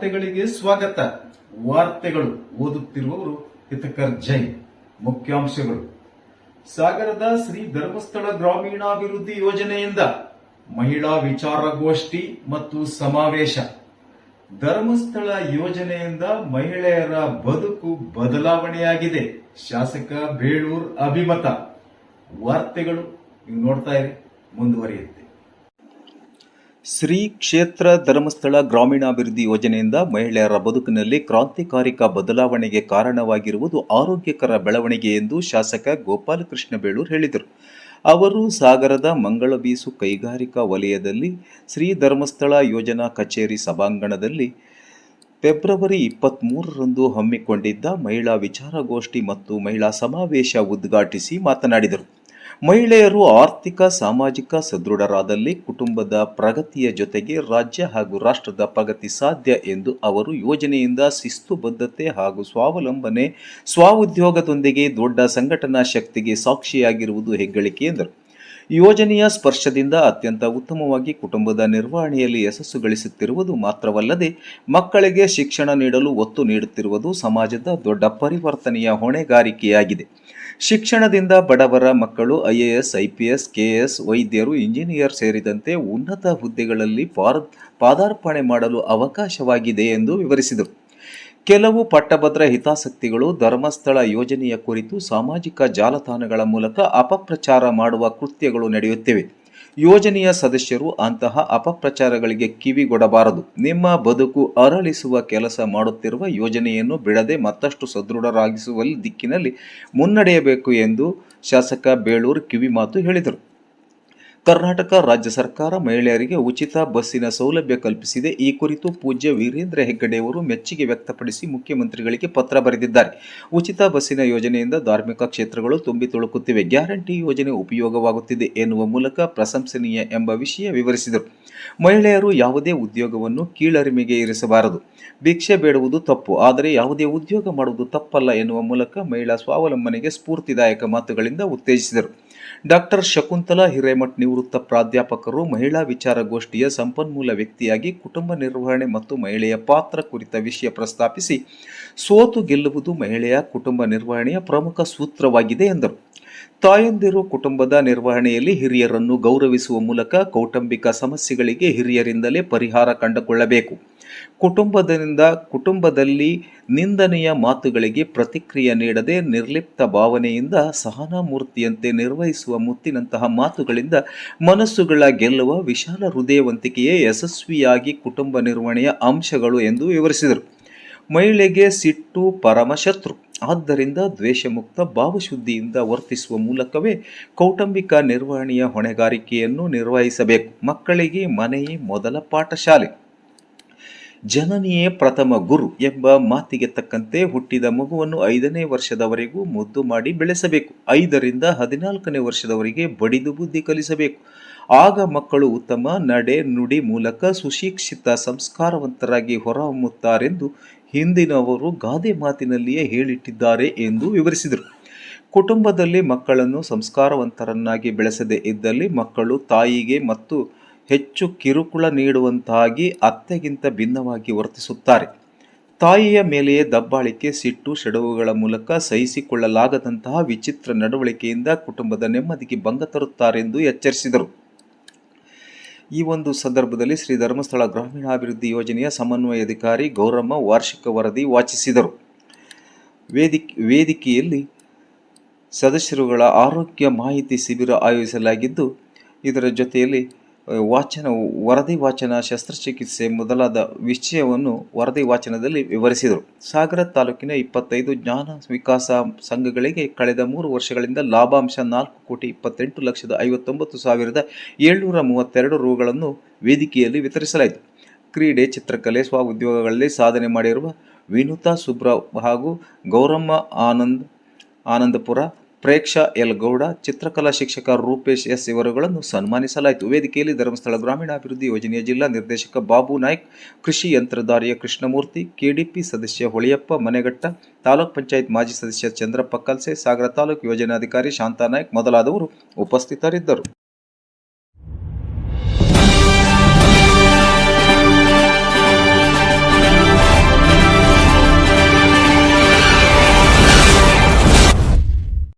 ವಾರ್ತೆಗಳಿಗೆ ಸ್ವಾಗತ. ವಾರ್ತೆಗಳು ಓದುತ್ತಿರುವವರು ಹಿತಕರ್ ಜೈ ಮುಖ್ಯಾಂಶಗಳು. ಸಾಗರದ ಶ್ರೀ ಧರ್ಮಸ್ಥಳ ಗ್ರಾಮೀಣಾಭಿವೃದ್ಧಿ ಯೋಜನೆಯಿಂದ ಮಹಿಳಾ ವಿಚಾರಗೋಷ್ಠಿ ಮತ್ತು ಸಮಾವೇಶ. ಧರ್ಮಸ್ಥಳ ಯೋಜನೆಯಿಂದ ಮಹಿಳೆಯರ ಬದುಕು ಬದಲಾವಣೆಯಾಗಿದೆ. ಶಾಸಕ ಬೇಳೂರ್ ಅಭಿಮತ. ವಾರ್ತೆಗಳು ನೀವು ನೋಡ್ತಾ ಇರಿ, ಮುಂದುವರಿಯುತ್ತೆ. ಶ್ರೀ ಕ್ಷೇತ್ರ ಧರ್ಮಸ್ಥಳ ಗ್ರಾಮೀಣಾಭಿವೃದ್ಧಿ ಯೋಜನೆಯಿಂದ ಮಹಿಳೆಯರ ಬದುಕಿನಲ್ಲಿ ಕ್ರಾಂತಿಕಾರಿಕ ಬದಲಾವಣೆಗೆ ಕಾರಣವಾಗಿರುವುದು ಆರೋಗ್ಯಕರ ಬೆಳವಣಿಗೆ ಎಂದು ಶಾಸಕ ಗೋಪಾಲಕೃಷ್ಣ ಬೇಳೂರ್ ಹೇಳಿದರು. ಅವರು ಸಾಗರದ ಮಂಗಳಬೀಸು ಕೈಗಾರಿಕಾ ವಲಯದಲ್ಲಿ ಶ್ರೀ ಧರ್ಮಸ್ಥಳ ಯೋಜನಾ ಕಚೇರಿ ಸಭಾಂಗಣದಲ್ಲಿ ಫೆಬ್ರವರಿ ಇಪ್ಪತ್ತ್ಮೂರರಂದು ಹಮ್ಮಿಕೊಂಡಿದ್ದ ಮಹಿಳಾ ವಿಚಾರಗೋಷ್ಠಿ ಮತ್ತು ಮಹಿಳಾ ಸಮಾವೇಶ ಉದ್ಘಾಟಿಸಿ ಮಾತನಾಡಿದರು. ಮಹಿಳೆಯರು ಆರ್ಥಿಕ, ಸಾಮಾಜಿಕ ಸದೃಢರಾದಲ್ಲಿ ಕುಟುಂಬದ ಪ್ರಗತಿಯ ಜೊತೆಗೆ ರಾಜ್ಯ ಹಾಗೂ ರಾಷ್ಟ್ರದ ಪ್ರಗತಿ ಸಾಧ್ಯ ಎಂದು ಅವರು ಯೋಜನೆಯಿಂದ ಶಿಸ್ತುಬದ್ಧತೆ ಹಾಗೂ ಸ್ವಾವಲಂಬನೆ, ಸ್ವಉದ್ಯೋಗದೊಂದಿಗೆ ದೊಡ್ಡ ಸಂಘಟನಾ ಶಕ್ತಿಗೆ ಸಾಕ್ಷಿಯಾಗಿರುವುದು ಹೆಗ್ಗಳಿಕೆ ಎಂದರು. ಯೋಜನೆಯ ಸ್ಪರ್ಶದಿಂದ ಅತ್ಯಂತ ಉತ್ತಮವಾಗಿ ಕುಟುಂಬದ ನಿರ್ವಹಣೆಯಲ್ಲಿ ಯಶಸ್ಸು ಗಳಿಸುತ್ತಿರುವುದು ಮಾತ್ರವಲ್ಲದೆ ಮಕ್ಕಳಿಗೆ ಶಿಕ್ಷಣ ನೀಡಲು ಒತ್ತು ನೀಡುತ್ತಿರುವುದು ಸಮಾಜದ ದೊಡ್ಡ ಪರಿವರ್ತನೆಯ ಹೊಣೆಗಾರಿಕೆಯಾಗಿದೆ. ಶಿಕ್ಷಣದಿಂದ ಬಡವರ ಮಕ್ಕಳು ಐಎಎಸ್, ಐಪಿಎಸ್ ಕೆಎಸ್ ವೈದ್ಯರು, ಇಂಜಿನಿಯರ್ ಸೇರಿದಂತೆ ಉನ್ನತ ಹುದ್ದೆಗಳಲ್ಲಿ ಪಾದಾರ್ಪಣೆ ಮಾಡಲು ಅವಕಾಶವಾಗಿದೆ ಎಂದು ವಿವರಿಸಿದರು. ಕೆಲವು ಪಟ್ಟಭದ್ರ ಹಿತಾಸಕ್ತಿಗಳು ಧರ್ಮಸ್ಥಳ ಯೋಜನೆಯ ಕುರಿತು ಸಾಮಾಜಿಕ ಜಾಲತಾಣಗಳ ಮೂಲಕ ಅಪಪ್ರಚಾರ ಮಾಡುವ ಕೃತ್ಯಗಳು ನಡೆಯುತ್ತಿವೆ. ಯೋಜನೆಯ ಸದಸ್ಯರು ಅಂತಹ ಅಪಪ್ರಚಾರಗಳಿಗೆ ಕಿವಿಗೊಡಬಾರದು. ನಿಮ್ಮ ಬದುಕು ಅರಳಿಸುವ ಕೆಲಸ ಮಾಡುತ್ತಿರುವ ಯೋಜನೆಯನ್ನು ಬಿಡದೆ ಮತ್ತಷ್ಟು ಸದೃಢರಾಗಿಸುವ ದಿಕ್ಕಿನಲ್ಲಿ ಮುನ್ನಡೆಯಬೇಕು ಎಂದು ಶಾಸಕ ಬೇಳೂರು ಕಿವಿಮಾತು ಹೇಳಿದರು. ಕರ್ನಾಟಕ ರಾಜ್ಯ ಸರ್ಕಾರ ಮಹಿಳೆಯರಿಗೆ ಉಚಿತ ಬಸ್ಸಿನ ಸೌಲಭ್ಯ ಕಲ್ಪಿಸಿದೆ. ಈ ಕುರಿತು ಪೂಜ್ಯ ವೀರೇಂದ್ರ ಹೆಗ್ಗಡೆಯವರು ಮೆಚ್ಚುಗೆ ವ್ಯಕ್ತಪಡಿಸಿ ಮುಖ್ಯಮಂತ್ರಿಗಳಿಗೆ ಪತ್ರ ಬರೆದಿದ್ದಾರೆ. ಉಚಿತ ಬಸ್ಸಿನ ಯೋಜನೆಯಿಂದ ಧಾರ್ಮಿಕ ಕ್ಷೇತ್ರಗಳು ತುಂಬಿ ತುಳುಕುತ್ತಿವೆ. ಗ್ಯಾರಂಟಿ ಯೋಜನೆ ಉಪಯೋಗವಾಗುತ್ತಿದೆ ಎನ್ನುವ ಮೂಲಕ ಪ್ರಶಂಸನೀಯ ಎಂಬ ವಿಷಯ ವಿವರಿಸಿದರು. ಮಹಿಳೆಯರು ಯಾವುದೇ ಉದ್ಯೋಗವನ್ನು ಕೀಳರಿಮೆಗೆ ಇರಿಸಬಾರದು. ಭಿಕ್ಷೆ ಬೇಡುವುದು ತಪ್ಪು, ಆದರೆ ಯಾವುದೇ ಉದ್ಯೋಗ ಮಾಡುವುದು ತಪ್ಪಲ್ಲ ಎನ್ನುವ ಮೂಲಕ ಮಹಿಳಾ ಸ್ವಾವಲಂಬನೆಗೆ ಸ್ಫೂರ್ತಿದಾಯಕ ಮಾತುಗಳಿಂದ ಉತ್ತೇಜಿಸಿದರು. ಡಾಕ್ಟರ್ ಶಕುಂತಲಾ ಹಿರೇಮಠ್ ನಿವೃತ್ತ ಪ್ರಾಧ್ಯಾಪಕರು, ಮಹಿಳಾ ವಿಚಾರಗೋಷ್ಠಿಯ ಸಂಪನ್ಮೂಲ ವ್ಯಕ್ತಿಯಾಗಿ ಕುಟುಂಬ ನಿರ್ವಹಣೆ ಮತ್ತು ಮಹಿಳೆಯ ಪಾತ್ರ ಕುರಿತ ವಿಷಯ ಪ್ರಸ್ತಾಪಿಸಿ, ಸೋತು ಗೆಲ್ಲುವುದು ಮಹಿಳೆಯ ಕುಟುಂಬ ನಿರ್ವಹಣೆಯ ಪ್ರಮುಖ ಸೂತ್ರವಾಗಿದೆ ಎಂದರು. ತಾಯಂದಿರು ಕುಟುಂಬದ ನಿರ್ವಹಣೆಯಲ್ಲಿ ಹಿರಿಯರನ್ನು ಗೌರವಿಸುವ ಮೂಲಕ ಕೌಟುಂಬಿಕ ಸಮಸ್ಯೆಗಳಿಗೆ ಹಿರಿಯರಿಂದಲೇ ಪರಿಹಾರ ಕಂಡುಕೊಳ್ಳಬೇಕು. ಕುಟುಂಬದಿಂದ ಕುಟುಂಬದಲ್ಲಿ ನಿಂದನೆಯ ಮಾತುಗಳಿಗೆ ಪ್ರತಿಕ್ರಿಯೆ ನೀಡದೆ ನಿರ್ಲಿಪ್ತ ಭಾವನೆಯಿಂದ ಸಹನಾಮೂರ್ತಿಯಂತೆ ನಿರ್ವಹಿಸುವ ಮುತ್ತಿನಂತಹ ಮಾತುಗಳಿಂದ ಮನಸ್ಸುಗಳ ಗೆಲ್ಲುವ ವಿಶಾಲ ಹೃದಯವಂತಿಕೆಯೇ ಯಶಸ್ವಿಯಾಗಿ ಕುಟುಂಬ ನಿರ್ವಹಣೆಯ ಅಂಶಗಳು ಎಂದು ವಿವರಿಸಿದರು. ಮಹಿಳೆಗೆ ಸಿಟ್ಟು ಪರಮಶತ್ರು. ಆದ್ದರಿಂದ ದ್ವೇಷಮುಕ್ತ ಭಾವಶುದ್ಧಿಯಿಂದ ವರ್ತಿಸುವ ಮೂಲಕವೇ ಕೌಟುಂಬಿಕ ನಿರ್ವಹಣೆಯ ಹೊಣೆಗಾರಿಕೆಯನ್ನು ನಿರ್ವಹಿಸಬೇಕು. ಮಕ್ಕಳಿಗೆ ಮನೆಯೇ ಮೊದಲ ಪಾಠಶಾಲೆ. ಜನನಿಯೇ ಪ್ರಥಮ ಗುರು ಎಂಬ ಮಾತಿಗೆ ತಕ್ಕಂತೆ ಹುಟ್ಟಿದ ಮಗುವನ್ನು ಐದನೇ ವರ್ಷದವರೆಗೂ ಮುದ್ದು ಮಾಡಿ ಬೆಳೆಸಬೇಕು. ಐದರಿಂದ ಹದಿನಾಲ್ಕನೇ ವರ್ಷದವರೆಗೆ ಬಡಿದು ಬುದ್ಧಿ ಕಲಿಸಬೇಕು. ಆಗ ಮಕ್ಕಳು ಉತ್ತಮ, ನಡೆ, ನುಡಿ ಮೂಲಕ ಸುಶಿಕ್ಷಿತ, ಸಂಸ್ಕಾರವಂತರಾಗಿ ಹೊರಹೊಮ್ಮುತ್ತಾರೆಂದು ಹಿಂದಿನವರು ಗಾದೆ ಮಾತಿನಲ್ಲಿಯೇ ಹೇಳಿಟ್ಟಿದ್ದಾರೆ ಎಂದು ವಿವರಿಸಿದರು. ಕುಟುಂಬದಲ್ಲಿ ಮಕ್ಕಳನ್ನು ಸಂಸ್ಕಾರವಂತರನ್ನಾಗಿ ಬೆಳೆಸದೇ ಇದ್ದಲ್ಲಿ ಮಕ್ಕಳು ತಾಯಿಗೆ ಮತ್ತು ಹೆಚ್ಚು ಕಿರುಕುಳ ನೀಡುವಂತಾಗಿ ಅತ್ತೆಗಿಂತ ಭಿನ್ನವಾಗಿ ವರ್ತಿಸುತ್ತಾರೆ. ತಾಯಿಯ ಮೇಲೆಯೇ ದಬ್ಬಾಳಿಕೆ, ಸಿಟ್ಟು ಸೆಡವುಗಳ ಮೂಲಕ ಸಹಿಸಿಕೊಳ್ಳಲಾಗದಂತಹ ವಿಚಿತ್ರ ನಡವಳಿಕೆಯಿಂದ ಕುಟುಂಬದ ನೆಮ್ಮದಿಗೆ ಭಂಗ ತರುತ್ತಾರೆಂದು ಎಚ್ಚರಿಸಿದರು. ಈ ಒಂದು ಸಂದರ್ಭದಲ್ಲಿ ಶ್ರೀ ಧರ್ಮಸ್ಥಳ ಗ್ರಾಮೀಣಾಭಿವೃದ್ಧಿ ಯೋಜನೆಯ ಸಮನ್ವಯಾಧಿಕಾರಿ ಗೌರಮ್ಮ ವಾರ್ಷಿಕ ವರದಿ ವಾಚಿಸಿದರು. ವೇದಿಕೆ, ವೇದಿಕೆಯಲ್ಲಿ ಸದಸ್ಯರುಗಳ ಆರೋಗ್ಯ ಮಾಹಿತಿ ಶಿಬಿರ ಆಯೋಜಿಸಲಾಗಿದ್ದು, ಇದರ ಜೊತೆಯಲ್ಲಿ ವಾಚನ, ವರದಿ ವಾಚನ, ಶಸ್ತ್ರಚಿಕಿತ್ಸೆ ಮೊದಲಾದ ವಿಷಯವನ್ನು ವರದಿ ವಾಚನದಲ್ಲಿ ವಿವರಿಸಿದರು. ಸಾಗರ ತಾಲೂಕಿನ ಇಪ್ಪತ್ತೈದು ಜ್ಞಾನ ವಿಕಾಸ ಸಂಘಗಳಿಗೆ ಕಳೆದ ಮೂರು ವರ್ಷಗಳಿಂದ ಲಾಭಾಂಶ ನಾಲ್ಕು ಕೋಟಿ ಇಪ್ಪತ್ತೆಂಟು ಲಕ್ಷದ ಐವತ್ತೊಂಬತ್ತು ಸಾವಿರದ ಏಳ್ನೂರ ಮೂವತ್ತೆರಡು ರುಗಳನ್ನು ವೇದಿಕೆಯಲ್ಲಿ ವಿತರಿಸಲಾಯಿತು. ಕ್ರೀಡೆ, ಚಿತ್ರಕಲೆ ಸ್ವ ಉದ್ಯೋಗಗಳಲ್ಲಿ ಸಾಧನೆ ಮಾಡಿರುವ ವಿನುತಾ ಸುಬ್ರಾವ್ ಹಾಗೂ ಗೌರಮ್ಮ ಆನಂದ್, ಆನಂದಪುರ ಪ್ರೇಕ್ಷಾ ಎಲ್ ಗೌಡ, ಚಿತ್ರಕಲಾ ಶಿಕ್ಷಕ ರೂಪೇಶ್ ಎಸ್ ಇವರುಗಳನ್ನು ಸನ್ಮಾನಿಸಲಾಯಿತು. ವೇದಿಕೆಯಲ್ಲಿ ಧರ್ಮಸ್ಥಳ ಗ್ರಾಮೀಣಾಭಿವೃದ್ಧಿ ಯೋಜನೆಯ ಜಿಲ್ಲಾ ನಿರ್ದೇಶಕ ಬಾಬು ನಾಯ್ಕ್, ಕೃಷಿ ಯಂತ್ರಧಾರಿಯ ಕೃಷ್ಣಮೂರ್ತಿ, ಕೆಡಿಪಿ ಸದಸ್ಯ ಹೊಳಿಯಪ್ಪ ಮನೆಗಟ್ಟ, ತಾಲೂಕ್ ಪಂಚಾಯತ್ ಮಾಜಿ ಸದಸ್ಯ ಚಂದ್ರಪ್ಪ ಕಲ್ಸೆ, ಸಾಗರ ತಾಲೂಕು ಯೋಜನಾಧಿಕಾರಿ ಶಾಂತಾ ನಾಯ್ಕ್ ಮೊದಲಾದವರು ಉಪಸ್ಥಿತರಿದ್ದರು.